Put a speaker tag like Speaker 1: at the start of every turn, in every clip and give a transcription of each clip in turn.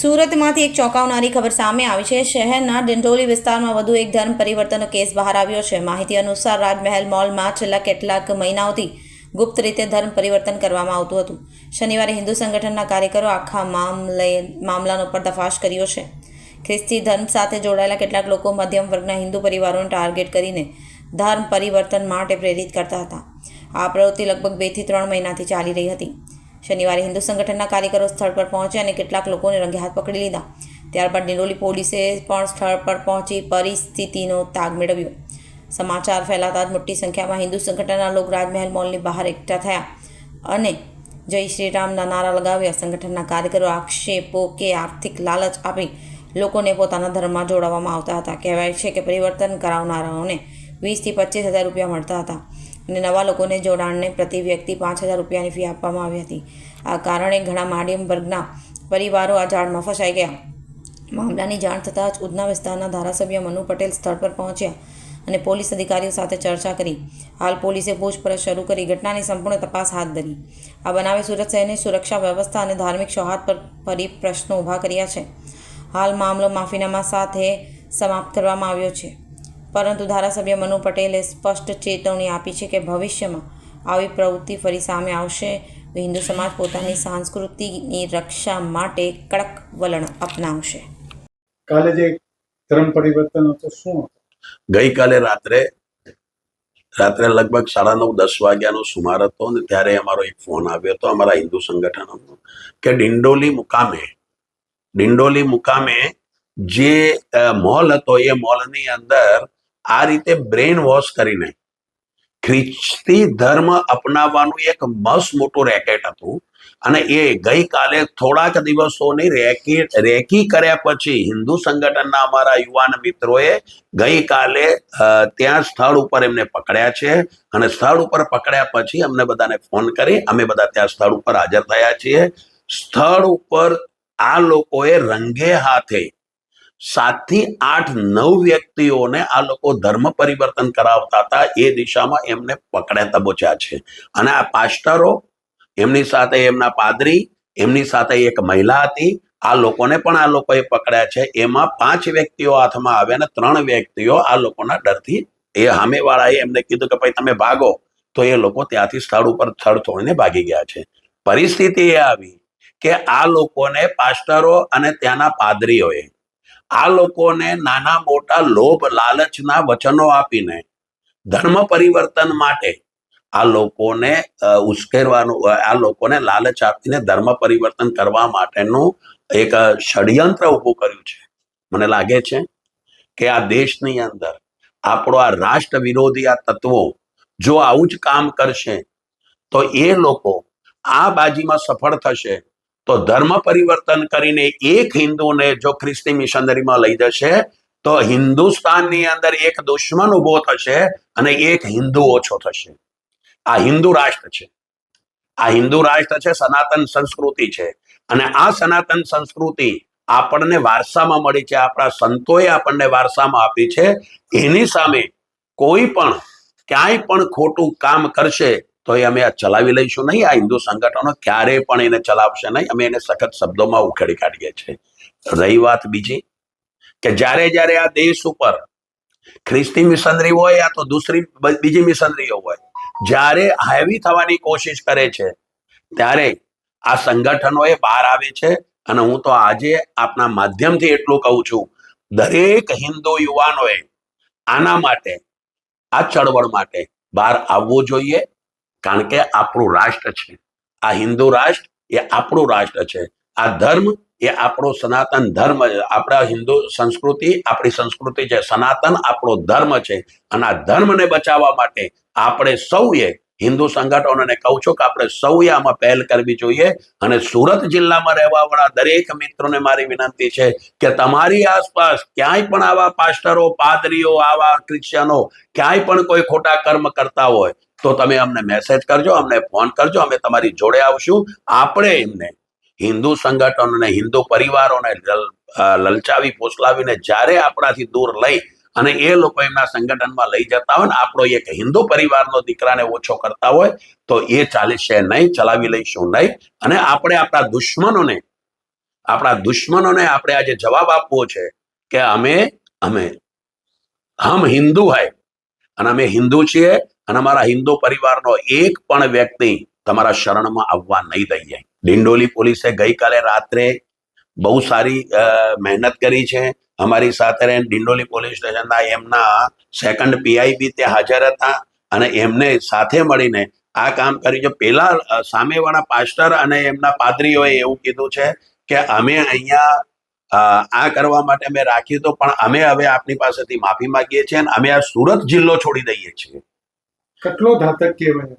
Speaker 1: સુરતમાંથી એક ચોંકાવનારી ખબર સામે આવી છે. શહેરના ડિંડોલી વિસ્તારમાં વધુ એક ધર્મ પરિવર્તનનો કેસ બહાર આવ્યો છે. માહિતી અનુસાર રાજમહેલ મોલમાં છેલ્લા કેટલાક મહિનાઓથી ગુપ્ત રીતે ધર્મ પરિવર્તન કરવામાં આવતું હતું. શનિવારે હિન્દુ સંગઠનના કાર્યકરો આખા મામલે, મામલાનો પર્દાફાશ કર્યો છે. ખ્રિસ્તી ધર્મ સાથે જોડાયેલા કેટલાક લોકો મધ્યમ વર્ગના હિન્દુ પરિવારોને ટાર્ગેટ કરીને ધર્મ પરિવર્તન માટે પ્રેરિત કરતા હતા. આ પ્રવૃત્તિ લગભગ બેથી ત્રણ મહિનાથી ચાલી રહી હતી. શનિવારે હિન્દુ સંગઠનના કાર્યકરો સ્થળ પર પહોંચ્યા અને કેટલાક લોકોને રંગે હાથ પકડી લીધા. ત્યારબાદ ડિંડોલી પોલીસે પણ સ્થળ પર પહોંચી પરિસ્થિતિનો તાગ મેળવ્યો. સમાચાર ફેલાતા જ મોટી સંખ્યામાં હિન્દુ સંગઠનના લોકો રાજમહેલ મોલની બહાર એકઠા થયા અને જય શ્રીરામના નારા લગાવ્યા. સંગઠનના કાર્યકરો આક્ષેપો કે આર્થિક લાલચ આપી લોકોને પોતાના ધર્મમાં જોડાવવામાં આવતા હતા. કહેવાય છે કે પરિવર્તન કરાવનારાઓને વીસથી પચીસ હજાર રૂપિયા મળતા હતા. અને નવા લોકોને જોડાણને પ્રતિ વ્યક્તિ પાંચ હજાર રૂપિયાની ફી આપવામાં આવી હતી. આ કારણે ઘણા માધ્યમ વર્ગના પરિવારો આ જાળમાં ફસાઈ ગયા. મામલાની જાણ થતાં જ ઉધના વિસ્તારના ધારાસભ્ય મનુ પટેલ સ્થળ પર પહોંચ્યા અને પોલીસ અધિકારીઓ સાથે ચર્ચા કરી. હાલ પોલીસે પૂછપરછ શરૂ કરી ઘટનાની સંપૂર્ણ તપાસ હાથ ધરી. આ બનાવે સુરત શહેરની સુરક્ષા વ્યવસ્થા અને ધાર્મિક સૌહાર્દ પર ફરી પ્રશ્નો ઊભા કર્યા છે. હાલ મામલો માફીનામા સાથે સમાપ્ત કરવામાં આવ્યો છે. પરંતુ ધારાસભ્ય મનુ પટેલે સ્પષ્ટ ચેતવણી આપી છે કે ભવિષ્યમાં આવી પ્રવૃત્તિ ફરી સામે આવશે. હિન્દુ સમાજ પોતાની સંસ્કૃતિની રક્ષા માટે કડક વલણ અપનાવશે.
Speaker 2: કાલે જે ધર્મ પરિવર્તન હતું શું
Speaker 3: ગઈકાલે રાત્રે રાત્રે લગભગ સાડા નવ દસ વાગ્યાનો સુમાર હતો અને ત્યારે અમારો એક ફોન આવ્યો હતો અમારા હિન્દુ સંગઠનનો કે ડિંડોલી મુકામે ડિંડોલી મુકામે જે મોલ હતો એ મોલની અંદર આ રીતે બ્રેન વોશ કરીને ખ્રિસ્તી ધર્મ અપનાવવાનું એક મસ્ત મોટું રેકેટ હતું. અને એ ગઈકાલે થોડાક દિવસોની રેકી રેકી કર્યા પછી હિન્દુ સંગઠનના અમારા યુવાન મિત્રોએ ગઈકાલે ત્યાં સ્થળ ઉપર એમને પકડ્યા છે. અને સ્થળ ઉપર પકડ્યા પછી અમને બધાને ફોન કરી. અમે બધા ત્યાં સ્થળ ઉપર હાજર થયા છીએ. સ્થળ ઉપર આ લોકોએ રંગે હાથે સાતથી આઠ નવ વ્યક્તિઓને આ લોકો ધર્મ પરિવર્તન કરાવતા હતા. એ દિશામાં એમને પકડ્યા તબોચ્યા છે. અને આ પાસ્ટરો, એમની સાથે એમના પાદરી, એમની સાથે એક મહિલા હતી. આ લોકોને પણ આ લોકોએ પકડ્યા છે. એમાં પાંચ વ્યક્તિઓ હાથમાં આવ્યા અને ત્રણ વ્યક્તિઓ આ લોકોના ડરથી એ સામેવાળાએ એમને કીધું કે, ભાઈ, તમે ભાગો. તો એ લોકો ત્યાંથી સ્થળ ઉપર સ્થળ છોડીને ભાગી ગયા છે. પરિસ્થિતિ એ આવી કે આ લોકોને પાસ્ટરો અને ત્યાંના પાદરીઓએ આ લોકોને નાના મોટા લોભ, લાલચના વચનો આપીને ધર્મ પરિવર્તન માટે આ લોકોને ઉશ્કેરવાનું આ લોકોને લાલચ આપીને ધર્મ પરિવર્તન કરવા માટેનું એક ષડયંત્ર ઊભું કર્યું છે. મને લાગે છે કે આ દેશની અંદર આપણો આ રાષ્ટ્ર વિરોધી આ તત્વો જો આવું જ કામ કરશે, તો એ લોકો આ બાજીમાં સફળ થશે. તો ધર્મ પરિવર્તન કરીને એક હિન્દુને જો ખ્રિસ્તી મિશનરીમાં લઈ જશે, તો હિન્દુસ્તાનની અંદર એક દુશ્મન ઊભો થશે અને એક હિન્દુ ઓછો થશે. આ હિન્દુ રાષ્ટ્ર છે. આ હિન્દુ રાષ્ટ્ર છે, સનાતન સંસ્કૃતિ છે. અને આ સનાતન સંસ્કૃતિ આપણને વારસામાં મળી છે. આપણા સંતોએ આપણને વારસામાં આપી છે. એની સામે કોઈ પણ ક્યાંય પણ ખોટું કામ કરશે તો એ અમે આ ચલાવી લઈશું નહીં. આ હિન્દુ સંગઠનો ક્યારેય પણ એને ચલાવશે નહીં. અમે એને સખત શબ્દોમાં ઉખેડી કાઢીએ છીએ. રહી વાત બીજી કે જ્યારે જ્યારે આ દેશ ઉપર ખ્રિસ્તી મિશનરી હોય યા તો દૂસરી બીજી મિશનરીઓ હોય, જ્યારે હેવી થવાની કોશિશ કરે છે, ત્યારે આ સંગઠનો એ બહાર આવે છે. અને હું તો આજે આપના માધ્યમથી એટલું કહું છું, દરેક હિન્દુ યુવાનોએ આના માટે, આ ચળવળ માટે બહાર આવવું જોઈએ. કારણ કે આપણું રાષ્ટ્ર છે. આ હિન્દુ રાષ્ટ્ર એ આપણું રાષ્ટ્ર છે. આ ધર્મ એ આપણો સનાતન ધર્મ આપણા હિન્દુ સંસ્કૃતિ આપણી સંસ્કૃતિ છે. સનાતન આપણો ધર્મ છે. અને આ ધર્મને બચાવવા માટે આપણે સૌએ હિન્દુ સંગઠનોને કહું છું કે આપણે સૌએ આમાં પહેલ કરવી જોઈએ. અને સુરત જિલ્લામાં રહેવા વાળા દરેક મિત્રોને મારી વિનંતી છે કે તમારી આસપાસ ક્યાંય પણ આવા પાસ્ટરો, પાદરીઓ, આવા ક્રિશ્ચનો ક્યાંય પણ કોઈ ખોટા કર્મ કરતા હોય તો તમે અમને મેસેજ કરજો, અમને ફોન કરજો, અમે તમારી જોડે આવશું. આપણે એમને હિન્દુ સંગઠનોને હિન્દુ પરિવારોને લલચાવી ફોસલાવીને જ્યારે આપણાથી દૂર લઈ અને એ લોકો એમના સંગઠનમાં લઈ જતા હોય ને, આપણો એક હિન્દુ પરિવારનો દીકરાને ઓછો કરતા હોય, તો એ ચાલીસે નહીં, ચલાવી લઈશું નહીં. અને આપણે આપણા દુશ્મનોને આપણા દુશ્મનોને આપણે આજે જવાબ આપવો છે કે અમે અમે, હમ હિન્દુ હૈ અને અમે હિન્દુ છીએ અને અમારા હિન્દુ પરિવારનો એક પણ વ્યક્તિ તમારા શરણમાં આવવા નહીં દઈએ. ડિંડોલી પોલીસે ગઈકાલે રાત્રે બહુ સારી મહેનત કરી છે. અમારી સાથે રહીને ડિંડોલી પોલીસ સ્ટેશનના એમના સેકન્ડ પીઆઈબી ત્યાં હાજર હતા અને એમને સાથે મળીને આ કામ કર્યું છે. પેલા સામેવાળા પાસ્ટર અને એમના પાદરીઓએ એવું કીધું છે કે અમે અહીંયા આ કરવા માટે અમે રાખ્યું તો પણ અમે હવે આપની પાસેથી માફી માંગીએ છીએ અને અમે આ સુરત જિલ્લો છોડી દઈએ છીએ.
Speaker 2: કેટલો ઘાતક કહેવાય?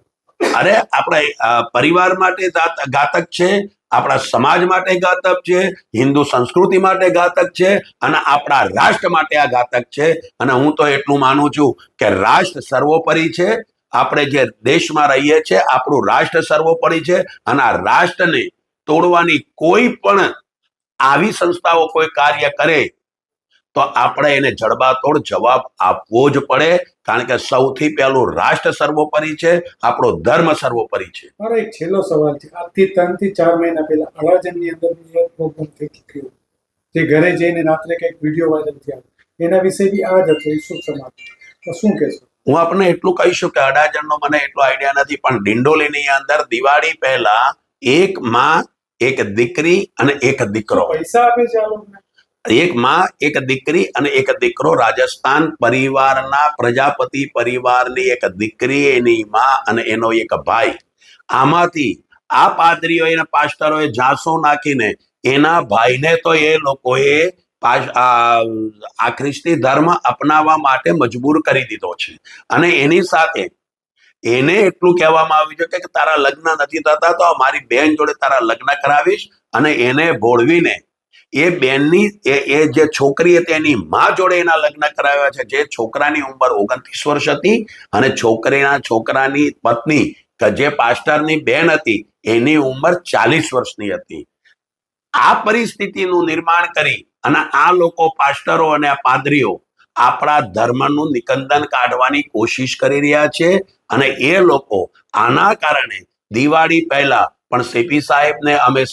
Speaker 3: અરે, આપણા પરિવાર માટે ઘાતક છે, આપણા સમાજ માટે ઘાતક છે, હિન્દુ સંસ્કૃતિ માટે ઘાતક છે, અને આપણા રાષ્ટ્ર માટે આ ઘાતક છે. અને હું તો એટલું માનું છું કે રાષ્ટ્ર સર્વોપરી છે. આપણે જે દેશમાં રહીએ છીએ આપણું રાષ્ટ્ર સર્વોપરી છે. અને આ રાષ્ટ્રને તોડવાની કોઈ પણ આવી સંસ્થાઓ કોઈ કાર્ય કરે તો આપણે એને જડબાતોડ જવાબ આપવો જ પડે કારણ કે સૌથી પહેલું રાષ્ટ્ર સર્વોપરી છે આપણો ધર્મ સર્વોપરી છે.
Speaker 2: મારો એક છેલ્લો સવાલ છે. આજથી ત્રણથી ચાર મહિના પહેલા અડાજણની અંદર પ્રોગ્રામ થઈ ગયો જે ઘરે જઈને રાત્રે કંઈક વીડિયો વાયરલ થયા. એના વિશે બી આ જ હતો શું સમાજ તો શું કહેશો?
Speaker 3: હું આપને એટલું કહીશું કે અડાજણનો મને એટલો આઈડિયા નથી પણ ડિંડોલીની અંદર દિવાળી પહેલા એક માં એક દીકરી અને એક દીકરો.
Speaker 2: પૈસા આપે છે
Speaker 3: એક માં, એક દીકરી અને એક દીકરો રાજસ્થાન પરિવારના પ્રજાપતિ પરિવારની એક દીકરી, એની માં અને એનો એક ભાઈ. આમાંથી આ પાદરીઓ એના પાસ્ટરોએ ઝાંસો નાખીને એના ભાઈને તો એ લોકોએ આ ખ્રિસ્તી ધર્મ અપનાવવા માટે મજબૂર કરી દીધો છે. અને એની સાથે એને એટલું કહેવામાં આવ્યું છે કે તારા લગ્ન નથી થતા, તો મારી બેન જોડે તારા લગ્ન કરાવીશ અને એને ભોળવીને એ બેનની, એ જે છોકરી હતી એની મા જોડે એના લગ્ન કરાવ્યા છે. જે છોકરાની ઉંમર ઓગણત્રીસ વર્ષ હતી અને છોકરીના, છોકરાની પત્ની કે જે પાસ્ટરની બેન હતી, એની ઉંમર ચાલીસ વર્ષની હતી. આ પરિસ્થિતિનું નિર્માણ કરી અને આ લોકો પાસ્ટરો અને આ પાદરીઓ આપણા ધર્મનું નિકંદન કાઢવાની કોશિશ કરી રહ્યા છે અને એ લોકો આના કારણે દિવાળી પહેલા પણ સીપી સાહેબને અમે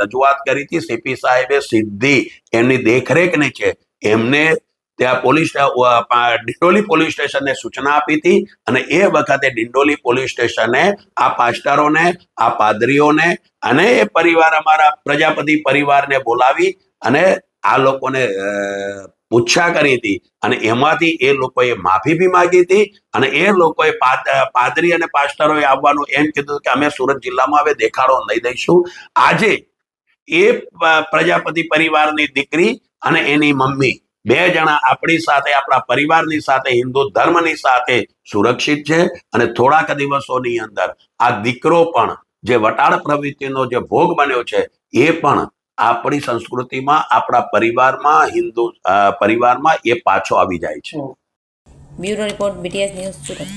Speaker 3: રજૂઆત કરી હતી. સીપી સાહેબે સીધી એમની દેખરેખ છે, એમને ત્યાં પોલીસ ડિંડોલી પોલીસ સ્ટેશનને સૂચના આપી હતી અને એ વખતે ડિંડોલી પોલીસ સ્ટેશને આ પાસ્ટરોને, આ પાદરીઓને અને એ પરિવાર અમારા પ્રજાપતિ પરિવારને બોલાવી અને આ લોકોને પૂછા કરી હતી અને એમાંથી એ લોકોએ માફી બી માંગી હતી અને એ લોકોએ પાદ- પાદરી અને પાસ્ટરોએ આવવાનું એમ કીધું કે અમે સુરત જિલ્લામાં હવે દેખાડો નહીં દઈશું. આજે એ પ્રજાપતિ પરિવારની દીકરી અને એની મમ્મી બે જણા આપણી સાથે, આપણા પરિવારની સાથે, હિન્દુ ધર્મની સાથે સુરક્ષિત છે અને થોડાક દિવસોની અંદર આ દીકરો પણ જે વટાળ પ્રવૃત્તિનો જે ભોગ બન્યો છે એ પણ આપણી સંસ્કૃતિમાં, આપણા પરિવારમાં, હિન્દુ પરિવારમાં એ પાછો આવી જાય છે.
Speaker 1: Bureau report BTS news Surat.